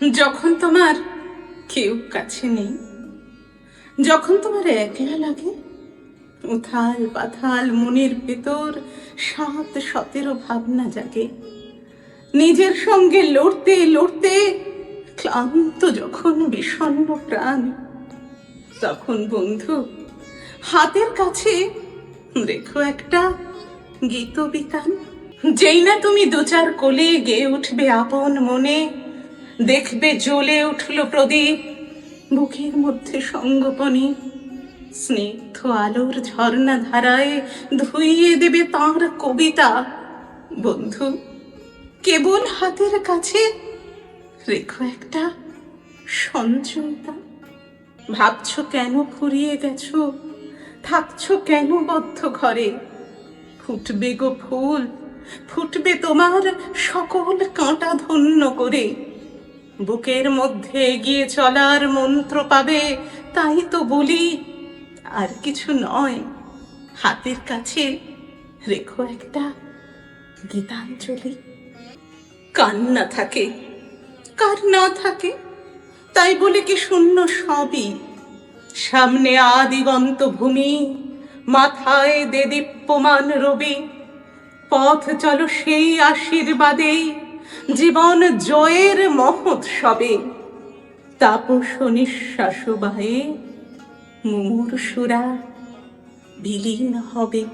যখন তোমার কেউ কাছে নেই, যখন তোমার একলা লাগে, উথাল পাথাল মনের ভেতর সাত সতেরো ভাবনা জাগে। নিজের সঙ্গে লড়তে লড়তে ক্লান্ত যখন বিষণ্ণ প্রাণ, তখন বন্ধু, হাতের কাছে রেখো একটা গীত বিতান। যেই না তুমি দু চার কোলে গেয়ে উঠবে আপন মনে দেখবে জ্বলে উঠল প্রদীপ। বুকের মধ্যে সঙ্গপনী, স্নিগ্ধ আলোর ঝর্ণা ধারায় ধুইয়ে দেবে তাঁর কবিতা। বন্ধু, কেবল হাতের কাছে রেখো একটা সঞ্চয়তা। ভাবছ কেন ফুরিয়ে গেছো? থাকছো কেন বদ্ধ ঘরে? ফুটবে গো ফুল, ফুটবে তোমার সকল কাঁটা ধন্য করে। বুকের মধ্যে এগিয়ে চলার মন্ত্র পাবে, তাই তো বলি, আর কিছু নয়। হাতের কাছে রেখো একটা গীতাঞ্জলি। কান্না থাকে, কার না থাকে, তাই বলে কি শূন্য সবই? সামনে আদিগন্ত ভূমি, মাথায় দে দীপ্যমান রবি, পথ চলো সেই আশীর্বাদেই জীবন জয়ের মহোৎসবে। তাপস নিঃশ্বাস বাহে মুমূর্ষুরা বিলীন হবে।